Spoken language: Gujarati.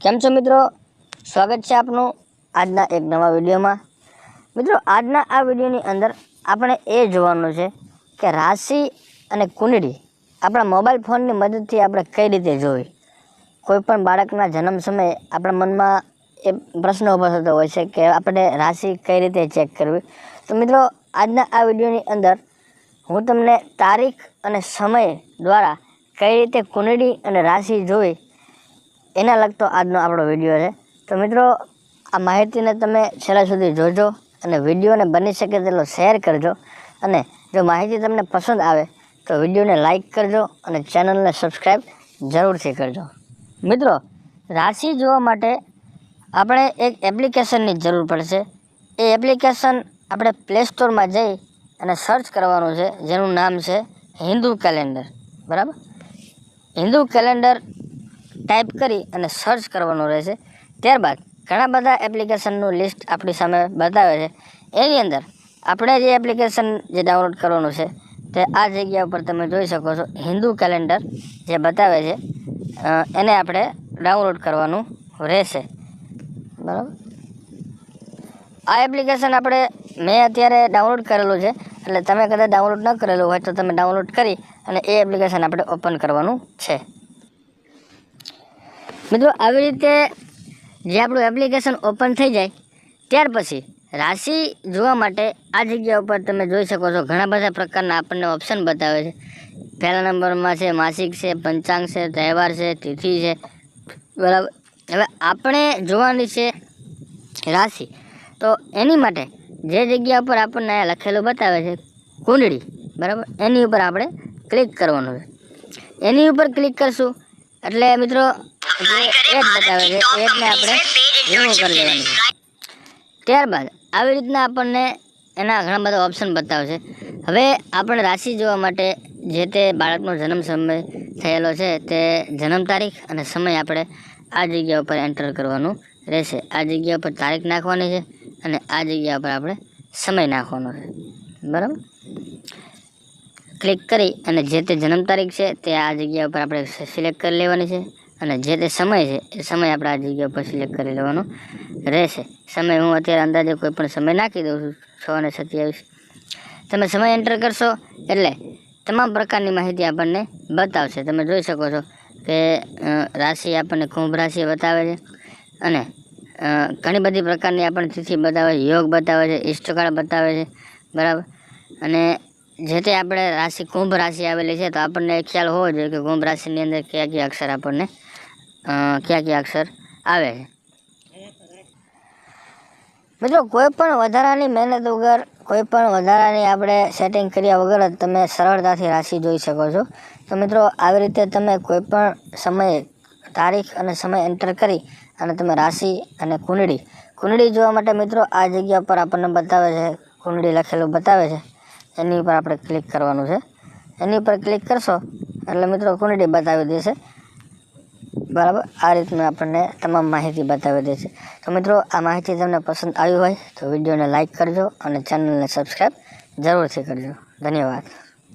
કેમ છો મિત્રો? સ્વાગત છે આપનું આજના એક નવા વિડીયોમાં. મિત્રો, આજના આ વિડીયોની અંદર આપણે એ જોવાનું છે કે રાશિ અને કુંડળી આપણા મોબાઈલ ફોનની મદદથી આપણે કઈ રીતે જોવી? કોઈપણ બાળકના જન્મ સમયે આપણા મનમાં એ પ્રશ્ન ઊભો થતો હોય છે કે આપણે રાશિ કઈ રીતે ચેક કરવી? તો મિત્રો, આજના આ વિડીયોની અંદર હું તમને તારીખ અને સમય દ્વારા કઈ રીતે કુંડળી અને રાશિ જોવી એના લગતો આજનો આપણો વીડિયો છે. તો મિત્રો, આ માહિતીને તમે છેલ્લા સુધી જોજો અને વિડીયોને બની શકે તેટલો શેર કરજો. અને જો માહિતી તમને પસંદ આવે, તો વિડીયોને લાઇક કરજો અને ચેનલને સબસ્ક્રાઈબ જરૂરથી કરજો. મિત્રો, રાશિ જોવા માટે આપણે એક એપ્લિકેશનની જરૂર પડશે. એ એપ્લિકેશન આપણે પ્લે સ્ટોરમાં જઈ અને સર્ચ કરવાનું છે, જેનું નામ છે હિન્દુ કેલેન્ડર બરાબર? હિન્દુ કેલેન્ડર ટાઈપ કરી અને સર્ચ કરવાનું રહેશે. ત્યારબાદ ઘણા બધા એપ્લિકેશનનું લિસ્ટ આપણી સામે બતાવે છે. એની અંદર આપણે જે એપ્લિકેશન જે ડાઉનલોડ કરવાનું છે તે આ જગ્યા ઉપર તમે જોઈ શકો છો. હિન્દુ કેલેન્ડર જે બતાવે છે એને આપણે ડાઉનલોડ કરવાનું રહેશે. બરાબર? આ એપ્લિકેશન આપણે મેં અત્યારે ડાઉનલોડ કરેલું છે, એટલે તમે કદાચ ડાઉનલોડ ન કરેલું હોય તો તમે ડાઉનલોડ કરી અને એ એપ્લિકેશન આપણે ઓપન કરવાનું છે. મિત્રો, આવી રીતે જે આપણું એપ્લિકેશન ઓપન થઈ જાય, ત્યાર પછી રાશિ જોવા માટે આ જગ્યા ઉપર તમે જોઈ શકો છો, ઘણા બધા પ્રકારના આપણને ઓપ્શન બતાવે છે. પહેલા નંબરમાં છે, માસિક છે, પંચાંગ છે, તહેવાર છે, તિથિ છે. બરાબર. હવે આપણે જોવાની છે રાશિ. તો એની માટે જે જગ્યા ઉપર આપણને લખેલું બતાવે છે, કુંડળી. બરાબર? એની ઉપર આપણે ક્લિક કરવાનું છે. એની ઉપર ક્લિક કરશું. એટલે મિત્રો એડ બતાવે છે એડને આપણે રિમૂવ કરી લેવાની છે ત્યારબાદ આવી રીતના આપણને એના ઘણા બધા ઓપ્શન બતાવશે હવે આપણે રાશિ જોવા માટે જે તે બાળકનો જન્મ સમય થયેલો છે તે જન્મ તારીખ અને સમય આપણે આ જગ્યા ઉપર એન્ટર કરવાનું રહેશે. આ જગ્યા ઉપર તારીખ નાખવાની છે અને આ જગ્યા ઉપર આપણે સમય નાખવાનો છે. બરાબર? ક્લિક કરી અને જે તે જન્મ તારીખ છે તે આ જગ્યા ઉપર આપણે સિલેક્ટ કરી લેવાની છે. અને જે તે સમય છે, એ સમય આપણે આ જગ્યા પર સિલેક્ટ કરી લેવાનો રહેશે. સમય હું અત્યારે અંદાજે કોઈ પણ સમય નાખી દઉં છું, છ અને સત્યાવીસ. તમે સમય એન્ટર કરશો એટલે તમામ પ્રકારની માહિતી આપણને બતાવશે. તમે જોઈ શકો છો કે રાશિ આપણને કુંભ રાશિ બતાવે છે અને ઘણી બધી પ્રકારની આપણને તિથિ બતાવે છે, યોગ બતાવે છે, ઇષ્ટકાળ બતાવે છે, બરાબર? અને જે તે આપણે રાશિ કુંભ રાશિ આવેલી છે, તો આપણને ખ્યાલ હોવો જોઈએ કે કુંભ રાશિની અંદર કયા કયા અક્ષર આપણને કયા ક્યાં અક્ષર? આવે છે. મિત્રો, કોઈ પણ વધારાની મહેનત વગર, કોઈ પણ વધારાની આપણે સેટિંગ કર્યા વગર જ તમે સરળતાથી રાશિ જોઈ શકો છો. તો મિત્રો, આવી રીતે તમે કોઈ પણ સમયે તારીખ અને સમય એન્ટર કરી અને તમે રાશિ અને કુંડળી કુંડળી જોવા માટે મિત્રો, આ જગ્યા પર આપણને બતાવે છે, કુંડળી લખેલું બતાવે છે. એની ઉપર આપણે ક્લિક કરવાનું છે. એની પર ક્લિક કરશો એટલે મિત્રો, કુંડળી બતાવી દેશે. બરાબર? આ રીતનું આપણને તમામ માહિતી બતાવી દે છે. તો મિત્રો, આ માહિતી તમને પસંદ આવી હોય તો વિડીયોને લાઇક કરજો અને ચેનલને સબસ્ક્રાઈબ જરૂરથી કરજો. ધન્યવાદ.